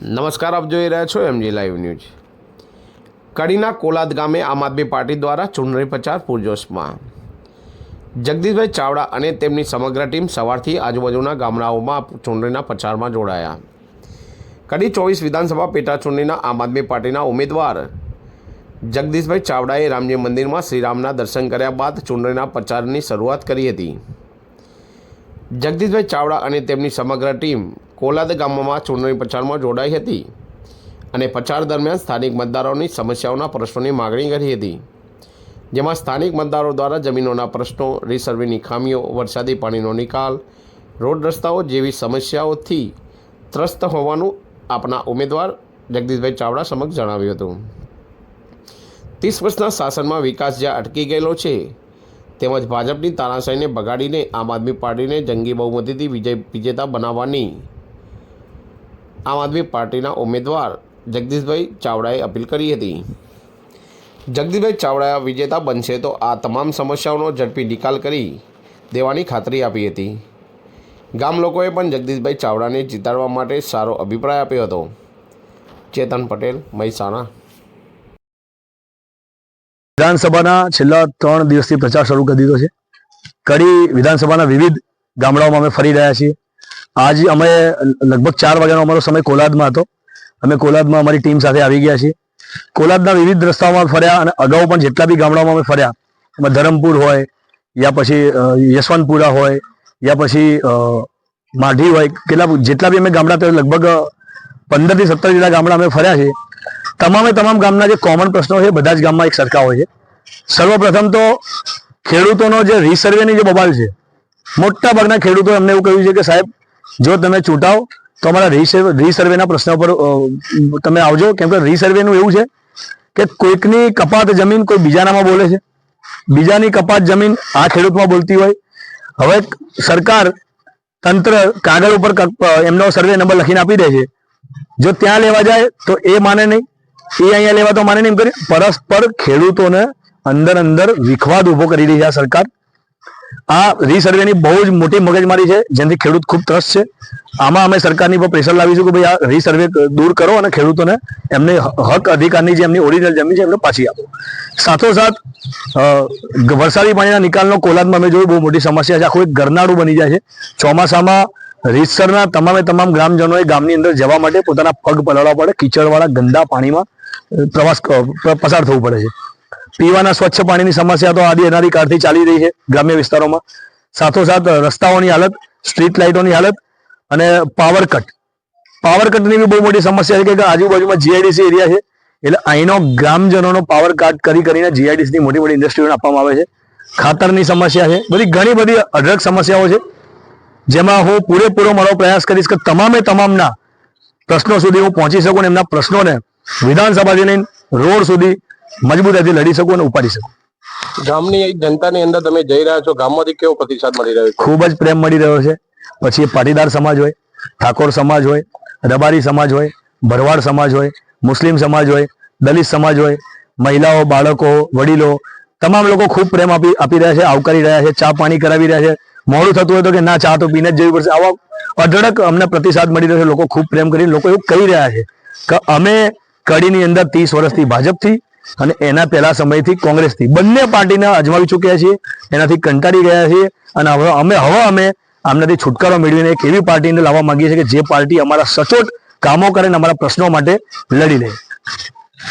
નમસ્કાર, આપ જોઈ રહ્યા છો એમજી લાઈવ ન્યૂઝ કડીના કોલાદ ગામે આમ આદમી પાર્ટી દ્વારા ચૂંટણી પ્રચાર પૂરજોશમાં. જગદીશભાઈ ચાવડા અને તેમની સમગ્ર ટીમ સવારથી આજુબાજુના ગામડાઓમાં ચૂંટણીના પ્રચારમાં જોડાયા. કડી ચોવીસ વિધાનસભા પેટા ચૂંટણીના આમ આદમી પાર્ટીના ઉમેદવાર જગદીશભાઈ ચાવડાએ રામજી મંદિરમાં શ્રીરામના દર્શન કર્યા બાદ ચૂંટણીના પ્રચારની શરૂઆત કરી હતી. જગદીશભાઈ ચાવડા અને તેમની સમગ્ર ટીમ કોલાદ ગામમાં ચૂંટણી પ્રચારમાં જોડાઈ હતી અને પ્રચાર દરમિયાન સ્થાનિક મતદારોની સમસ્યાઓના પ્રશ્નોની માગણી કરી હતી. જેમાં સ્થાનિક મતદારો દ્વારા જમીનોના પ્રશ્નો રિસર્વેની ખામીઓ, વરસાદી પાણીનો નિકાલ, રોડ રસ્તાઓ જેવી સમસ્યાઓથી ત્રસ્ત હોવાનું આપના ઉમેદવાર જગદીશભાઈ ચાવડા સમક્ષ જણાવ્યું હતું. ત્રીસ વર્ષના શાસનમાં વિકાસ જ્યાં અટકી ગયેલો છે, તેમજ ભાજપની તાનાશાહીને બગાડીને આમ આદમી પાર્ટીને જંગી બહુમતીથી વિજય વિજેતા બનાવવાની આમ આદમી પાર્ટીના ઉમેદવાર જગદીશભાઈ ચાવડાએ અપીલ કરી હતી. જગદીશભાઈ ચાવડા વિજેતા બનશે તો આ તમામ સમસ્યાઓનો ઝડપી નિકાલ કરી દેવાની ખાતરી આપી હતી. ગામ લોકોએ પણ જગદીશભાઈ ચાવડાને જીતાડવા માટે સારો અભિપ્રાય આપ્યો હતો. ચેતન પટેલ, મહેસાણા. વિધાનસભાના છેલ્લા ત્રણ દિવસથી પ્રચાર શરૂ કરી દીધો છે. કડી વિધાનસભાના વિવિધ ગામડાઓમાં અમે ફરી રહ્યા છીએ. આજ અમે લગભગ ચાર વાગ્યાનો અમારો સમય કોલાદમાં હતો. અમે કોલાદમાં અમારી ટીમ સાથે આવી ગયા છીએ. કોલાદના વિવિધ રસ્તાઓમાં ફર્યા અને અગાઉ પણ જેટલા બી ગામડાઓમાં અમે ફર્યા, એમાં ધરમપુર હોય, યા પછી યશવંતપુરા હોય, યા પછી માઢી હોય, કેટલા જેટલા બી અમે ગામડા તો લગભગ પંદરથી સત્તર જેટલા ગામડા અમે ફર્યા છે તમામે તમામ ગામના જે કોમન પ્રશ્નો છે બધા જ ગામમાં એક સરખા હોય છે. સર્વપ્રથમ તો ખેડૂતોનો જે રીસર્વેની જે બબાલ છે, મોટા ભાગના ખેડૂતો એમને એવું કહ્યું છે કે સાહેબ જો તમે ચૂંટાવ, તો અમારા રીસર્વે રીસર્વેના પ્રશ્નો પર તમે આવજો. કેમ કે રીસર્વેનું એવું છે કે કોઈકની કપાત જમીન કોઈ બીજાનામાં બોલે છે. બીજાની કપાત જમીન આ ખેડૂતમાં બોલતી હોય. હવે સરકાર તંત્ર કાગળ ઉપર એમનો સર્વે નંબર લખીને આપી દે છે. જો ત્યાં લેવા જાય, તો એ માને નહીં. એ અહીંયા લેવા તો માને નહીં એમ પરસ્પર ખેડૂતોને અંદર અંદર વિખવાદ ઊભો કરી રહી છે સરકાર. આ રીસર્વેની બહુ જ મોટી મગજમારી છે, જેનાથી ખેડૂત ખૂબ ત્રસ્ત છે. આમાં અમે સરકારની પર પ્રેશર લાવીશું કે ભાઈ આ રીસર્વે દૂર કરો અને ખેડૂતોને એમને હક અધિકારની જે એમની ઓરિજિનલ જમીન છે એમને પાછી આપો. સાથોસાથ વરસાદી પાણીના નિકાલનો કોલાદમાં અમે જોયું, બહુ મોટી સમસ્યા છે. આખું એક ગરનાળું બની જાય છે. ચોમાસામાં રીતસરના તમામે તમામ ગ્રામજનોએ ગામની અંદર જવા માટે પોતાના પગ પલાળવા પડે. કીચડવાળા ગંદા પાણીમાં પ્રવાસ પસાર થવું પડે છે. પીવાના સ્વચ્છ પાણીની સમસ્યા તો આદિ અનાદિ કાળથી ચાલી રહી છે ગ્રામ્ય વિસ્તારોમાં. સાથોસાથ રસ્તાઓની હાલત સ્ટ્રીટ લાઇટોની હાલત અને પાવર કટ પાવર કટની બી બહુ મોટી સમસ્યા છે કે આજુબાજુમાં જીઆઈડીસી એરિયા છે. એટલે અહીંનો ગ્રામજનોનો પાવર કટ કરી કરીને જીઆઈડીસીની મોટી મોટી ઇન્ડસ્ટ્રીઓને આપવામાં આવે છે. ખાતરની સમસ્યા છે. બધી ઘણી બધી અઢળક સમસ્યાઓ છે. જેમાં હું પૂરેપૂરો મારો પ્રયાસ કરીશ કે તમામે તમામના પ્રશ્નો સુધી હું પહોંચી શકું અને એમના પ્રશ્નોને વિધાનસભાથી લઈને રોડ સુધી મજબૂતાઈથી લડી શકું અને ઉપાડી શકું. ગામની જનતાની અંદર તમે જઈ રહ્યા છો ગામમાંથી કેવો પ્રતિસાદ મળી રહ્યો છે? ખૂબ જ પ્રેમ મળી રહ્યો છે. પછી પાટીદાર સમાજ હોય ઠાકોર સમાજ હોય રબારી સમાજ હોય ભરવાડ સમાજ હોય મુસ્લિમ સમાજ હોય દલિત સમાજ હોય મહિલાઓ બાળકો વડીલો તમામ લોકો ખૂબ પ્રેમ આપી આપી રહ્યા છે આવકારી રહ્યા છે ચા પાણી કરાવી રહ્યા છે. મોડું થતું હોય તો કે ના ચા તો પીને જ જવી પડશે. આવા અઢળક અમને પ્રતિસાદ મળી રહ્યો છે લોકો ખૂબ પ્રેમ કરીને લોકો એવું કહી રહ્યા છે કે અમે કડીની અંદર ત્રીસ વર્ષથી ભાજપથી અને એના પહેલા સમયથી કોંગ્રેસથી. બંને પાર્ટીને અજમાવી ચૂક્યા છીએ, એનાથી કંટાળી ગયા છીએ અને હવે અમે હવે અમે આમનાથી છુટકારો મેળવીને એક એવી પાર્ટીને લાવવા માંગીએ છીએ કે જે પાર્ટી અમારા સચોટ કામો કરે અને અમારા પ્રશ્નો માટે લડી લે.